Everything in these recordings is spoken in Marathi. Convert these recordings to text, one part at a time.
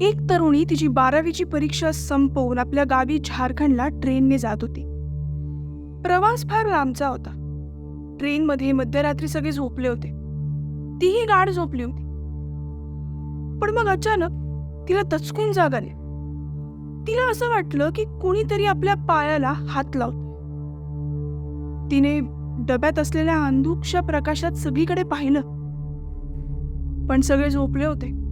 एक तरुणी तिची बारावीची परीक्षा संपवून आपल्या गावी झारखंडला ट्रेनने जात होती. प्रवास फार लांबचा होता. ट्रेनमध्ये मध्यरात्री सगळे झोपले होते. तीही गाढ झोपली होती. पण मग अचानक तिला तचकून जाग आली. तिला असं वाटलं की कुणीतरी आपल्या पायाला हात लावत तिने डब्यात असलेल्या अंधुकच्या प्रकाशात सगळीकडे पाहिलं. पण सगळे झोपले होते.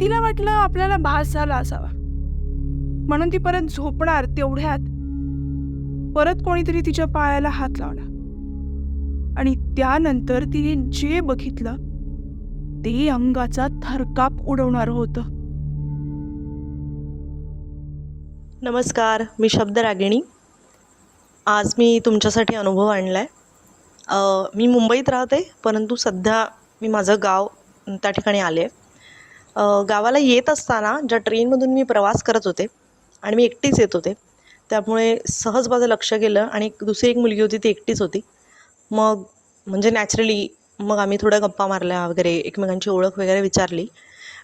तिला वाटलं आपल्याला भास झाला असावा. म्हणून ती परत झोपणार तेवढ्यात परत कोणीतरी तिच्या पायाला हात लावला. आणि त्यानंतर तिने जे बघितलं ते अंगाचा थरकाप उडवणार होतं. नमस्कार मी शब्द रागिणी. आज मी तुमच्यासाठी अनुभव आणला आहे मी मुंबईत राहते परंतु सध्या मी माझं गाव त्या ठिकाणी आले आहे गावाला येत असताना ज्या ट्रेनमधून मी प्रवास करत होते आणि मी एकटीच येत होते त्यामुळे सहज माझं लक्ष गेलं आणि एक दुसरी एक मुलगी होती ती एकटीच होती. मग म्हणजे नॅचरली मग आम्ही थोड्या गप्पा मारल्या वगैरे एकमेकांची ओळख वगैरे विचारली.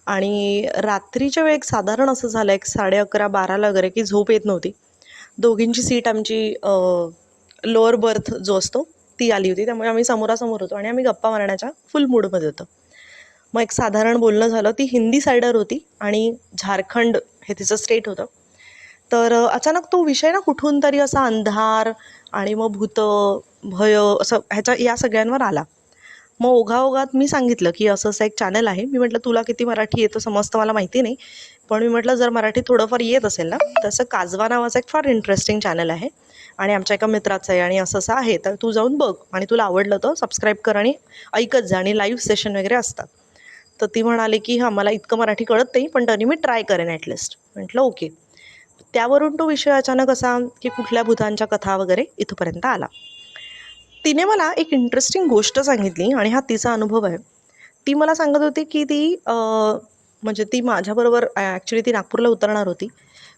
आणि रात्रीच्या वेळेत साधारण असं झालं एक साडे अकरा बाराला वगैरे की झोप येत नव्हती. दोघींची सीट आमची लोअर बर्थ जो असतो ती आली होती. त्यामुळे आम्ही समोरासमोर होतो आणि आम्ही गप्पा मारण्याच्या फुल मूडमध्ये होतो. मग एक साधारण बोलणं झालं ती हिंदी सायडर होती आणि झारखंड हे तिचं स्टेट होतं. तर अचानक तो विषय ना कुठून तरी असा अंधार आणि मग भूत भय असं ह्याच्या या सगळ्यांवर आला. मग ओघाओघात मी सांगितलं की असं असं एक चॅनल आहे. मी म्हटलं तुला किती मराठी येतं समजतं मला माहिती नाही. पण मी म्हटलं जर मराठी थोडंफार येत असेल ना तसं काजवा नावाचं एक फार इंटरेस्टिंग चॅनल आहे आणि आमच्या एका मित्राचं आहे आणि असं असं आहे तर तू जाऊन बघ आणि तुला आवडलं तर सबस्क्राईब कर आणि ऐकत जा आणि लाईव्ह सेशन वगैरे असतात. तर ती म्हणाली की हां मला इतकं मराठी कळत नाही पण तरी मी ट्राय करेन ॲटलिस्ट म्हटलं ओके. त्यावरून तो विषय अचानक असा की कुठल्या भूतांच्या कथा वगैरे इथंपर्यंत आला. तिने मला एक इंटरेस्टिंग गोष्ट सांगितली आणि हा तिचा अनुभव आहे. ती मला सांगत होती की ती म्हणजे ती माझ्याबरोबर ॲक्च्युली ती नागपूरला उतरणार होती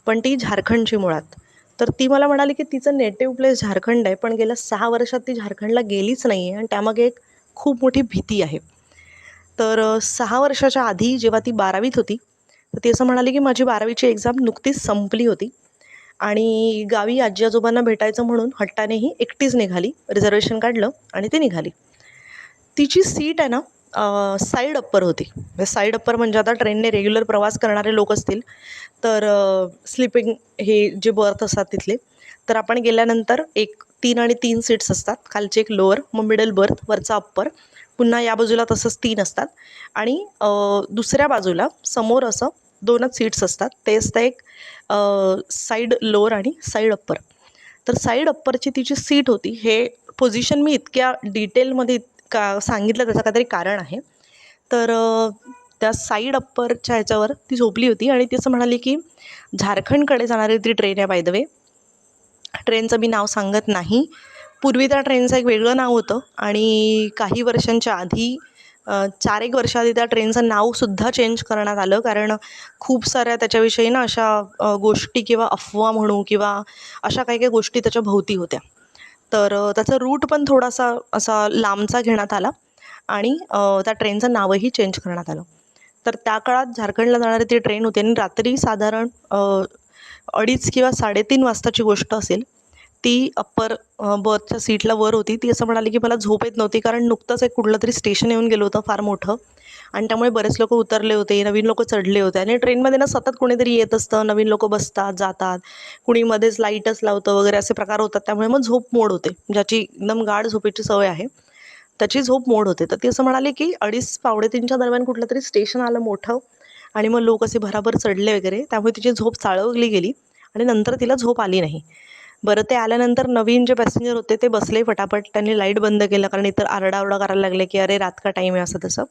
पण ती झारखंडची मुळात. तर ती मला म्हणाली की तिचं नेटिव्ह प्लेस झारखंड आहे पण गेल्या सहा वर्षात ती झारखंडला गेलीच नाही आहे आणि त्यामागे एक खूप मोठी भीती आहे. तर सहा वर्षाच्या आधी जेव्हा ती बारावीत होती तर ती असं म्हणाली की माझी बारावीची एक्झाम नुकतीच संपली होती आणि गावी आजी आजोबांना भेटायचं म्हणून हट्टानेही एकटीच निघाली रिझर्वेशन काढलं आणि ती निघाली. तिची सीट आहे ना साईड अप्पर होती. म्हणजे साईड अप्पर म्हणजे आता ट्रेनने रेग्युलर प्रवास करणारे लोक असतील तर स्लीपिंग हे जे बर्थ असतात तिथले तर आपण गेल्यानंतर एक तीन आणि तीन सीट्स असतात. खालचे एक लोअर मग मिडल बर्थ वरचा अप्पर. पुन्हा या बाजूला तसंच तीन असतात. आणि दुसऱ्या बाजूला समोर असं दोनच सीट्स असतात. ते असतं एक साईड लोअर आणि साईड अप्पर तर साईड अप्परची ती जी सीट होती हे पोझिशन मी इतक्या डिटेलमध्ये का सांगितलं त्याचं काहीतरी कारण आहे. तर त्या साईड अप्परच्या ह्याच्यावर ती झोपली होती आणि ती असं म्हणाली की झारखंडकडे जाणारी ती ट्रेन आहे बाय द वे ट्रेनचं मी नाव सांगत नाही. पूर्वी त्या ट्रेनचं एक वेगळं नाव होतं आणि काही वर्षांच्या आधी चार एक वर्षाआधी त्या ट्रेनचं नावसुद्धा चेंज करण्यात आलं. कारण खूप साऱ्या त्याच्याविषयी ना अशा गोष्टी किंवा अफवा म्हणू किंवा अशा काही काही गोष्टी त्याच्या भोवती होत्या. तर त्याचा रूट पण थोडासा असा लांबचा घेण्यात आला आणि त्या ट्रेनचं नावही चेंज करण्यात आलं. तर त्या काळात झारखंडला जाणारी ती ट्रेन होती आणि रात्री साधारण अडीच किंवा साडेतीन वाजताची गोष्ट असेल. ती अप्पर बर्थच्या सीटला वर होती. ती असं म्हणाली की मला झोप येत नव्हती कारण नुकतंच एक कुठलं तरी स्टेशन येऊन गेलं होतं फार मोठं. आणि त्यामुळे बरेच लोक उतरले होते नवीन लोक चढले होते. आणि ट्रेनमध्ये ना सतत कोणीतरी येत असतं नवीन लोक बसतात जातात. कुणी मध्येच लाईटच लावतं वगैरे असे प्रकार होतात. त्यामुळे मग झोप मोड होते ज्याची एकदम गाढ झोपेची सवय आहे. त्याची झोप मोड होते. तर ती असं म्हणाली की अडीच पावणे तीनच्या दरम्यान कुठलं तरी स्टेशन आलं मोठं आणि मग लोक असे भराभर चढले वगैरे. त्यामुळे तिची झोप चाळवली गेली आणि नंतर तिला झोप आली नाही. बरं ते आल्यानंतर नवीन जे पॅसेंजर होते ते बसले फटाफट. त्यांनी लाइट बंद केलं कारण इतर आरडाओरडा करायला लागले की अरे रात का टाईम आहे? असं तसं.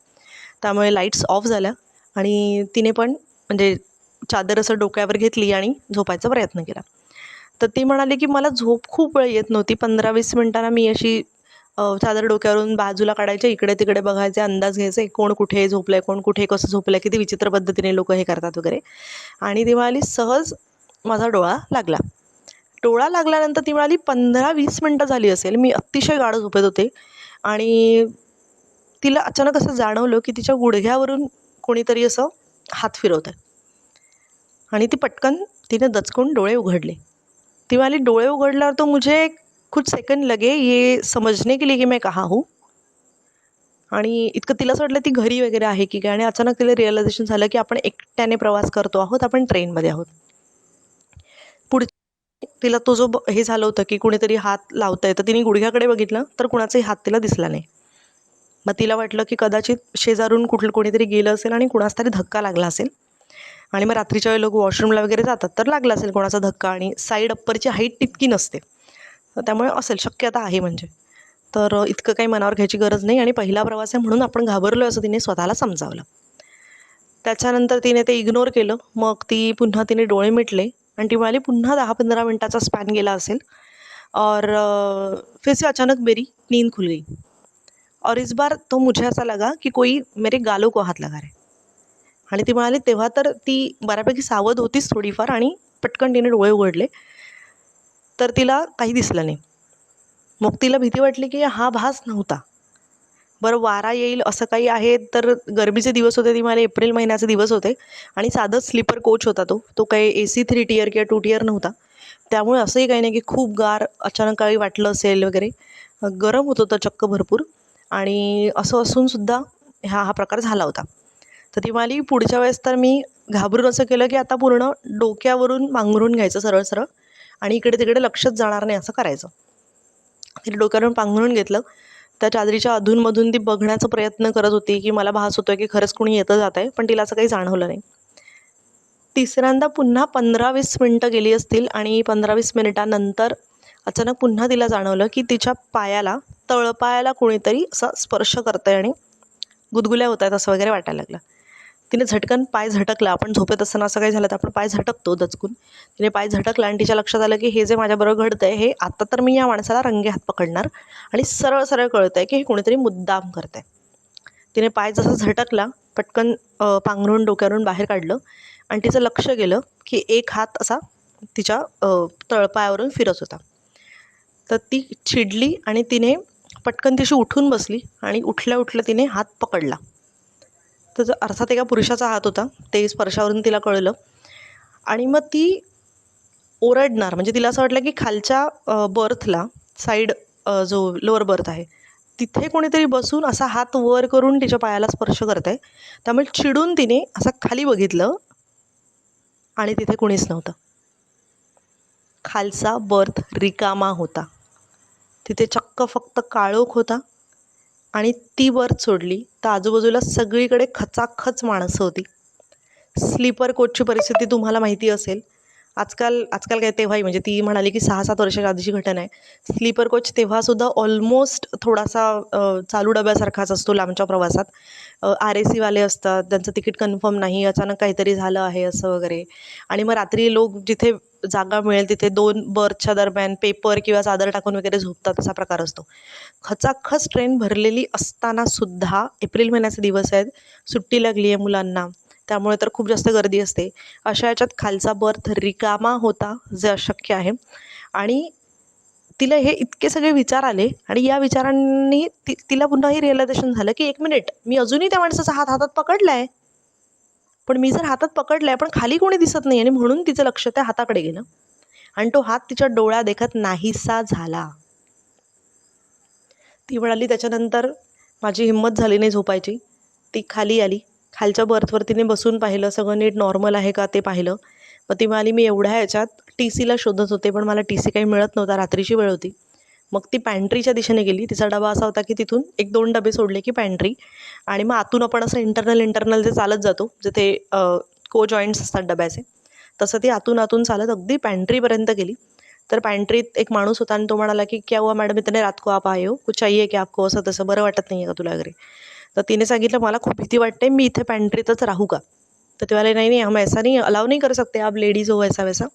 त्यामुळे लाईट्स ऑफ झाल्या. आणि तिने पण म्हणजे चादर असं डोक्यावर घेतली आणि झोपायचा प्रयत्न केला. तर ती म्हणाली की मला झोप खूप वेळ येत नव्हती. पंधरा वीस मिनटांना मी अशी चादर डोक्यावरून बाजूला काढायचे इकडे तिकडे बघायचे अंदाज घ्यायचे कोण कुठे झोपलं आहे कोण कुठे कसं झोपलं आहे किती विचित्र पद्धतीने लोक हे करतात वगैरे. आणि ती म्हणाली सहज माझा डोळा लागला. डोळा लागल्यानंतर ती मिळाली पंधरा वीस मिनटं झाली असेल मी अतिशय गाढ झोपेत होते. आणि तिला अचानक असं जाणवलं की तिच्या गुडघ्यावरून कोणीतरी असं हात फिरवत आहे आणि ती पटकन तिने दचकून डोळे उघडले. ती म्हणाली डोळे उघडल्यावर तो मुझे कुछ सेकंड लगे ये समजणे के लिए की मैं कहा हूँ? आणि इतकं तिला असं वाटलं ती घरी वगैरे आहे की काय? आणि अचानक तिला रिअलायझेशन झालं की आपण एकट्याने प्रवास करतो आहोत आपण ट्रेनमध्ये आहोत. पुढे तिला तो जो ब- हे झालं होतं की कुणीतरी हात लावतंय तर तिने गुडघ्याकडे बघितलं तर कुणाचाही हात तिला दिसला नाही. मग तिला वाटलं की कदाचित शेजारून कुठलं कोणीतरी गेलं असेल आणि कुणाचा तरी धक्का लागला असेल. आणि मग रात्रीच्या वेळी लोक वॉशरूमला वगैरे जातात तर लागला असेल कोणाचा धक्का आणि साईड अप्परची हाईट तितकी नसते. त्यामुळे असेल शक्यता आहे म्हणजे. तर इतकं काही मनावर घ्यायची गरज नाही आणि पहिला प्रवास आहे म्हणून आपण घाबरलो असं तिने स्वतःला समजावलं. त्याच्यानंतर तिने ते इग्नोर केलं. मग ती पुन्हा तिने डोळे मिटले. आणि ती म्हणाली पुन्हा दहा पंधरा मिनटाचा स्पॅन गेला असेल. और फिर से अचानक मेरी नींद खुल गई. और इस बार तो मुझे ऐसा लगा की कोई मेरे गालो को हात लगा रे आणि ती म्हणाली तेव्हा तर ती बऱ्यापैकी सावध होतीच थोडीफार आणि पटकन तिने डोळे उघडले. तर तिला काही दिसलं नाही. मग तिला भीती वाटली की हा भास नव्हता. बरं वारा येईल असं काही आहे? तर गरमीचे दिवस होते ती मला एप्रिल महिन्याचे दिवस होते. आणि साधंच स्लीपर कोच होता तो. तो काही ए सी थ्री टियर किंवा टू टियर नव्हता. त्यामुळे असंही काही नाही की खूप गार अचानक काही वाटलं असेल वगैरे. गरम होत होतं चक्क भरपूर. आणि असं असूनसुद्धा हा हा प्रकार झाला होता. तर ती म्हणाली पुढच्या वेळेस तर मी घाबरून असं केलं की आता पूर्ण डोक्यावरून पांघरून घ्यायचं सरळ सरळ. आणि इकडे तिकडे लक्षच जाणार नाही असं करायचं. तिने डोक्यावरून पांघरून घेतलं. त्या चादरीच्या अधूनमधून ती बघण्याचा प्रयत्न करत होती की मला भास होतोय की खरंच कोणी येतं जात आहे पण तिला असं काही जाणवलं नाही. तिसऱ्यांदा पुन्हा पंधरा वीस मिनटं गेली असतील आणि पंधरा वीस मिनिटानंतर अचानक पुन्हा तिला जाणवलं की तिच्या पायाला तळपायाला कोणीतरी असा स्पर्श करतंय आणि गुदगुल्या होत आहेत असं वगैरे वाटायला लागलं. तिने झटकन पाय झटकला. आपण झोपेत असताना असं काही झालं तर आपण पाय झटकतो दचकून. तिने पाय झटकला आणि तिच्या लक्षात आलं की हे जे माझ्याबरोबर घडतंय हे आता तर मी या माणसाला रंगे हात पकडणार आणि सरळ सरळ कळतंय की हे कोणीतरी मुद्दाम करत आहे तिने पाय जसा झटकला पटकन पांघरून डोक्यावरून बाहेर काढलं आणि तिचं लक्ष गेलं की एक हात असा तिच्या तळपायावरून फिरत होता. तर ती चिडली आणि तिने पटकन तिशी उठून बसली आणि उठल्या उठल्या तिने हात पकडला. तर अर्थात एका पुरुषाचा हात होता. ते स्पर्शावरून तिला कळलं. आणि मग ती ओरडणार म्हणजे तिला असं वाटलं की खालच्या बर्थला साईड जो लोअर बर्थ आहे तिथे कोणीतरी बसून असा हात वर करून तिच्या पायाला स्पर्श करत आहे त्यामुळे चिडून तिने असं खाली बघितलं आणि तिथे कुणीच नव्हतं. खालचा बर्थ रिकामा होता. तिथे चक्क फक्त काळोख होता. आणि ती वर सोडली तर आजूबाजूला सगळीकडे खचाखच माणसं होती. स्लीपर कोचची परिस्थिती तुम्हाला माहिती असेल आजकाल आजकाल काय तेव्हाही म्हणजे ती म्हणाली की सहा सात वर्षाच्या आधीची घटना आहे. स्लीपर कोच तेव्हासुद्धा ऑलमोस्ट थोडासा चालू डब्यासारखाच असतो लांबच्या प्रवासात. आर ए सीवाले असतात त्यांचं तिकीट कन्फर्म नाही अचानक काहीतरी झालं आहे असं वगैरे. आणि मग रात्री लोक जिथे जागा मिळेल तिथे दोन बर्थच्या दरम्यान पेपर किंवा चादर टाकून वगैरे झोपतात असा प्रकार असतो. खचाखच ट्रेन भरलेली असतानासुद्धा एप्रिल महिन्याचे दिवस आहेत सुट्टी लागली आहे मुलांना. त्यामुळे तर खूप जास्त गर्दी असते. अशा याच्यात खालचा बर्थ रिकामा होता जे अशक्य आहे. आणि तिला हे इतके सगळे विचार आले आणि या विचारांनी ति तिला पुन्हा हे रिअलायझेशन झालं की एक मिनिट मी अजूनही त्या माणसाचा हात हातात पकडला आहे पण मी जर हातात पकडला आहे पण खाली कोणी दिसत नाही आणि म्हणून तिचं लक्ष त्या हाताकडे गेलं. आणि तो हात तिच्या डोळ्या देखत नाहीसा झाला. ती म्हणाली त्याच्यानंतर माझी हिंमत झाली नाही झोपायची. ती खाली आली. खालच्या बर्थवर तिने बसून पाहिलं सगळं नीट नॉर्मल आहे का ते पाहिलं. मग ती म्हणाली मी एवढ्या ह्याच्यात टी सीला शोधत होते पण मला टी सी काही मिळत नव्हता रात्रीची वेळ होती. मग ती पॅन्ट्रीच्या दिशेने गेली. तिचा डबा असा होता की तिथून एक दोन डबे सोडले की पॅन्ट्री आणि मग आतून आपण असं इंटरनल इंटरनल जे चालत जातो जिथे को जॉईंट्स असतात डब्याचे तसं ती आतून आतून चालत अगदी पॅन्ट्रीपर्यंत गेली. तर पॅन्ट्रीत एक माणूस होता आणि तो म्हणाला की क्या हुआ मॅडम इतने रात को आप आए हो? कुछ चाहिए की आपको? असं तसं बरं वाटत नाही आहे का तुला वगैरे? तर तिने सांगितलं मला खूप भीती वाटते मी इथे पॅन्ट्रीतच राहू का? तर ते वाले नाही नाही हम ऐसा नाही अलाव नाही कर सकते आप लेडीज हो ऐसा वैसा.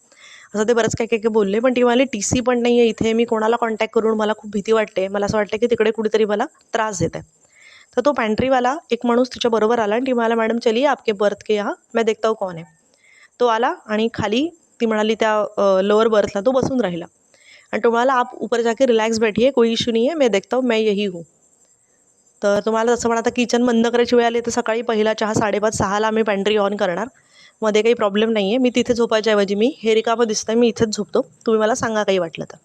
असं ते बरंच काय काय काय बोलले पण ती म्हणाली टी सी पण नाही आहे इथे मी कोणाला कॉन्टॅक्ट करून मला खूप भीती वाटते मला असं वाटतं की तिकडे कुठेतरी मला त्रास देत आहे. तर तो पॅन्ट्रीवाला एक माणूस तिच्या बरोबर आला आणि ती म्हणाला मॅडम चलिए आपके बर्थ के यहाँ मैं देखता हूँ कौन है. तो आला आणि खाली ती म्हणाली त्या लोअर बर्थला तो बसून राहिला. आणि तो म्हणाला आप ऊपर जाके रिलॅक्स बैठिए कोई इशू नहीं है मैं देखता हूँ मैं यही हूँ. तर तुम्हाला जसं म्हणा आता किचन बंद करायची वेळ आली तर सकाळी पहिला चहा साडेपाच सहाला आम्ही पॅन्ट्री ऑन करणार. मध्ये काही प्रॉब्लेम नाही आहे मी तिथे झोपायच्या ऐवजी मी हे रिकामं दिसतंय मी इथेच झोपतो. तुम्ही मला सांगा काही वाटलं तर.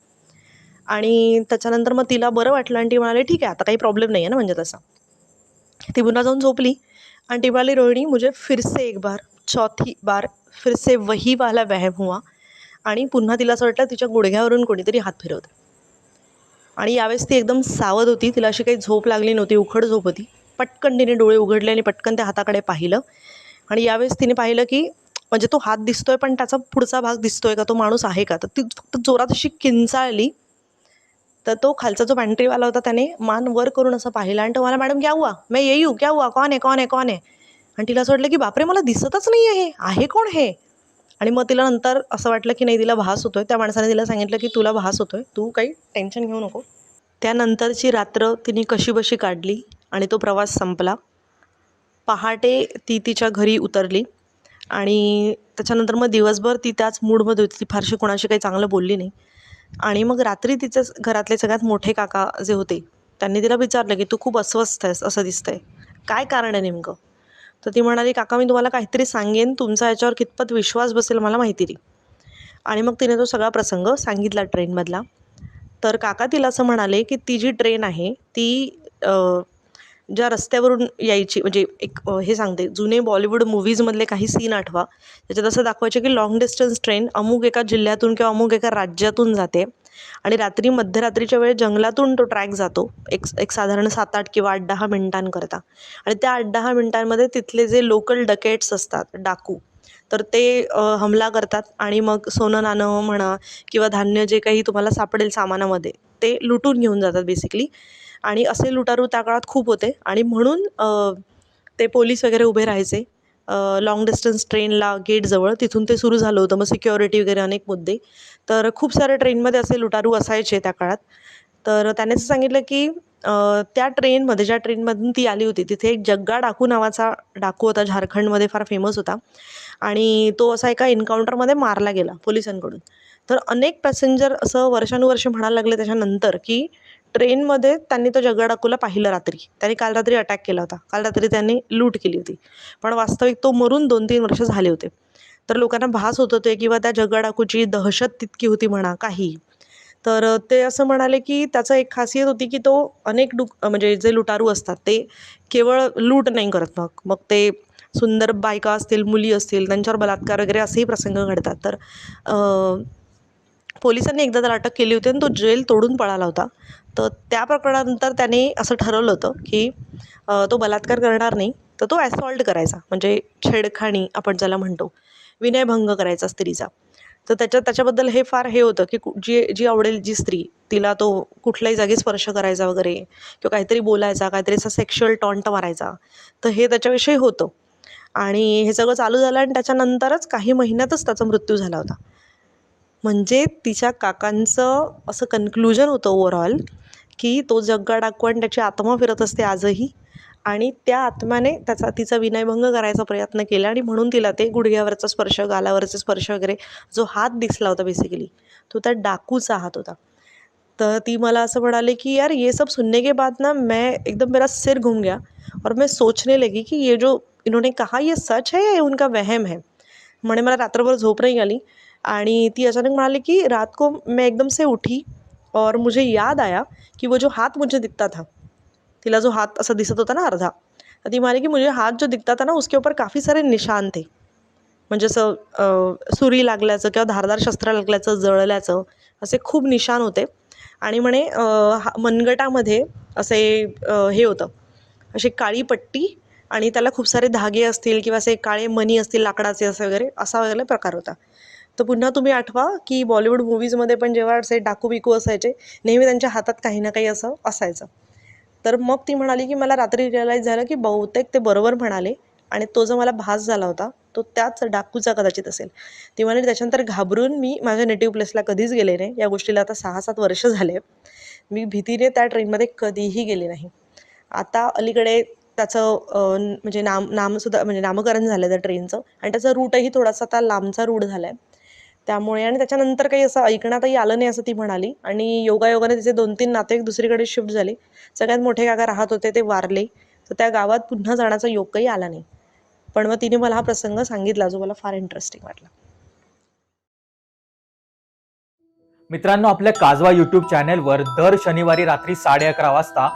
आणि त्याच्यानंतर मग तिला बरं वाटलं आणि ती म्हणाली ठीक आहे आता काही प्रॉब्लेम नाही आहे ना म्हणजे तसा. ती पुन्हा जाऊन झोपली आणि ती म्हणाली रोहिणी मुझे फिरसे एक बार चौथी बार फिरसे वही वाला व्यायाम हुआ. आणि पुन्हा तिला असं वाटलं तिच्या गुडघ्यावरून कोणीतरी हात फिरवतं आणि यावेळेस ती एकदम सावध होती. तिला अशी काही झोप लागली नव्हती उखड झोप होती. पटकन तिने डोळे उघडले आणि पटकन त्या हाताकडे पाहिलं. आणि यावेळेस तिने पाहिलं की म्हणजे तो हात दिसतोय पण त्याचा पुढचा भाग दिसतोय का? तो माणूस आहे का? तर ती फक्त जोरात अशी किंचाळली. तर तो खालचा जो पॅन्ट्रीवाला होता त्याने मान वर करून असं पाहिलं आणि तो मला मॅडम क्या हुआ? मैं येऊ क्या हुआ? कौन आहे कौन आहे कौन आहे आणि तिला असं वाटलं की बापरे मला दिसतच नाही आहे आहे कोण हे? आणि मग तिला नंतर असं वाटलं की नाही तिला भास होतोय. त्या माणसाने तिला सांगितलं की तुला भास होतोय. तू काही टेन्शन घेऊ नको. त्यानंतरची रात्र तिने कशीबशी काढली आणि तो प्रवास संपला. पहाटे ती तिच्या घरी उतरली आणि त्याच्यानंतर मग दिवसभर ती त्याच मूडमध्ये होती. ती फारशी कोणाशी काही चांगलं बोलली नाही. आणि मग रात्री तिचे घरातले सगळ्यात मोठे काका जे होते त्यांनी तिला विचारलं की तू खूप अस्वस्थ आहेस असं दिसतंय. काय कारण आहे नेमकं? तर ती म्हणाली काका मी तुम्हाला काहीतरी सांगेन. तुमचा याच्यावर कितपत विश्वास बसेल मला माहिती नाही आणि मग तिने तो सगळा प्रसंग सांगितला ट्रेनमधला. तर काका तिला असं म्हणाले की ती जी ट्रेन आहे ती ज्या रस्त्यावरून यायची म्हणजे एक हे सांगते जुने बॉलिवूड मूव्हीजमधले काही सीन आठवा त्याच्यात असं दाखवायचे की लॉंग डिस्टन्स ट्रेन अमुक एका जिल्ह्यातून किंवा अमुक एका राज्यातून जाते. आणि रात्री मध्यरात्रीच्या वेळेस जंगलातून तो ट्रॅक जातो. एक एक साधारण सात आठ किंवा आठ दहा मिनिटांकरता. आणि त्या आठ दहा मिनिटांमध्ये तिथले जे लोकल डकेट्स असतात डाकू तर ते हमला करतात आणि मग सोनं नाणं म्हणा किंवा धान्य जे काही तुम्हाला सापडेल सामानामध्ये ते लुटून घेऊन जातात बेसिकली आणि असे लुटारू त्या काळात खूप होते. आणि म्हणून ते पोलीस वगैरे उभे राहायचे. लाँग डिस्टन्स ट्रेनला गेटजवळ तिथून ते सुरू झालं होतं. मग सिक्युरिटी वगैरे अनेक मुद्दे. तर खूप सारे ट्रेनमध्ये असे लुटारू असायचे त्या काळात. तर त्याने असं सांगितलं की त्या ट्रेनमध्ये ज्या ट्रेनमधून ती आली होती तिथे एक जग्गा डाकू नावाचा डाकू होता झारखंडमध्ये फार फेमस होता. आणि तो असा एका एन्काउंटरमध्ये मारला गेला पोलिसांकडून. तर अनेक पॅसेंजर असं वर्षानुवर्षे म्हणायला लागले त्याच्यानंतर की ट्रेनमध्ये त्यांनी तो जग्गा डाकूला पाहिलं रात्री. त्यांनी काल रात्री अटॅक केला होता. काल रात्री त्यांनी लूट केली होती. पण वास्तविक तो मरून दोन तीन वर्ष झाले होते. तर लोकांना भास होत होते किंवा त्या जग्गा दहशत तितकी होती म्हणा काही. तर ते असं म्हणाले की त्याचं एक खासियत होती की तो अनेक डुक म्हणजे जे लुटारू असतात ते केवळ लूट नाही करत मग. मग ते सुंदर बायका असतील मुली असतील त्यांच्यावर बलात्कार वगैरे असेही प्रसंग घडतात. तर पोलिसांनी एकदा त्याला अटक केली होती आणि तो जेल तोडून पळाला होता. तर त्या प्रकरणानंतर त्याने असं ठरवलं होतं की तो बलात्कार करणार नाही. तर तो ॲसॉल्ट करायचा. म्हणजे छेडखाणी आपण ज्याला म्हणतो. विनयभंग करायचा स्त्रीचा. तर त्याच्यात त्याच्याबद्दल हे फार हे होतं की कु- जी जी आवडेल जी स्त्री तिला तो कुठल्याही जागी स्पर्श करायचा वगैरे किंवा काहीतरी बोलायचा काहीतरी असा सेक्शुअल टॉन्ट मारायचा तर हे त्याच्याविषयी होतं. आणि हे सगळं चालू झालं आणि त्याच्यानंतरच काही महिन्यातच त्याचा मृत्यू झाला होता. म्हणजे तिच्या काकांचं असं कन्क्लुजन होतं ओव्हरऑल की तो जग्गा डाकू आणि त्याची आत्मा फिरत असते आजही. आणि त्या आत्म्याने त्याचा तिचा विनयभंग करायचा प्रयत्न केला आणि म्हणून तिला ते गुडघ्यावरचा स्पर्श गालावरचा स्पर्श वगैरे जो हात दिसला होता बेसिकली तो त्या डाकूचा हात होता. तर ती मला असं म्हणाले की यार ये सब सुनने के बाद ना मैं एकदम मेरा सिर घूम गया और मैं सोचने लगी की ये जो इन्होंने कहा ये सच है या उनका वहम है? म्हणे मला रात्रभर झोप नाही आली. आणि ती अचानक म्हणाली की रात को मैं एकदम से उठी और मुझे याद आया कि वो जो हाथ मुझे दिखता था तिला जो हात असा दिसत होता ना अर्धा तर ती म्हणाली की मुझे हात जो दिखता था ना उसके ऊपर काफ़ी सारे निशान थे. म्हणजे असं सुरी लागल्याचं किंवा धारदार शस्त्र लागल्याचं जळल्याचं असे खूप निशान होते. आणि म्हणे हा- मनगटामध्ये असे हे होतं. अशी काळी पट्टी आणि त्याला खूप सारे धागे असतील किंवा असे काळे मणी असतील लाकडाचे असे वगैरे असा वगैरे प्रकार होता. तर पुन्हा तुम्ही आठवा की बॉलिवूड मूवीजमध्ये पण जेव्हा असे डाकू बिकू असायचे नेहमी त्यांच्या हातात काही ना काही असं असायचं. तर मग ती म्हणाली की मला रात्री रिअलाईज झालं की बहुतेक ते बरोबर म्हणाले आणि तो जो मला भास झाला होता तो त्याच डाकूचा कदाचित असेल. ती म्हणाली त्याच्यानंतर घाबरून मी माझ्या नेटिव्ह प्लेसला कधीच गेले नाही. या गोष्टीला आता सहा सात वर्ष झाले मी भीतीने त्या ट्रेनमध्ये कधीही गेले नाही. आता अलीकडे त्याचं म्हणजे नाम नामसुद्धा म्हणजे नामकरण झालं त्या ट्रेनचं आणि त्याचा रूटही थोडासा आता लांबचा रूट झाला आहे त्यामुळे आणि त्याच्यानंतर काही असं ऐकण्यातही आलं नाही असं ती म्हणाली. आणि योगायोगाने तिचे दोन तीन नातेवाईक दुसरीकडे शिफ्ट झाले. सगळ्यात मोठे काका राहत होते ते वारले. तर त्या गावात पुन्हा जाण्याचा योग काही आला नाही. पण मग तिने मला हा प्रसंग सांगितला जो मला फार इंटरेस्टिंग वाटला. मित्रांनो आपल्या काजवा युट्यूब चॅनेलवर दर शनिवारी रात्री साडे अकरा वाजता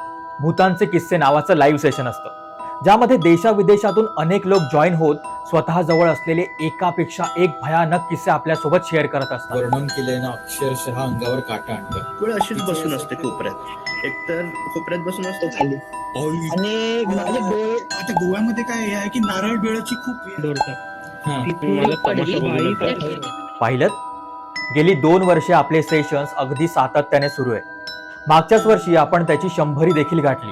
भूतांचे किस्से नावाचं लाईव्ह सेशन असतं. ज्यामध्ये देशाविदेशातून अनेक लोक जॉईन होत स्वतः जवळ असलेले एकापेक्षा एक भयानक किस्से आपल्यासोबत शेअर करत असतात. वर्णन केलंय ना अक्षरशः अंगावर काटा आणतं वेळ अशीच बसून असते कोपऱ्यात? एकतर कोपऱ्यात बसून असतो खाली. आणि माझे डोळे आता गोव्यामध्ये काय हे आहे की नारळ बेळाची खूप. पाहिलं गेली दोन वर्षे आपले सेशन्स अगदी सातत्याने सुरू आहे. मागच्याच वर्षी आपण त्याची शंभरी देखील गाठली.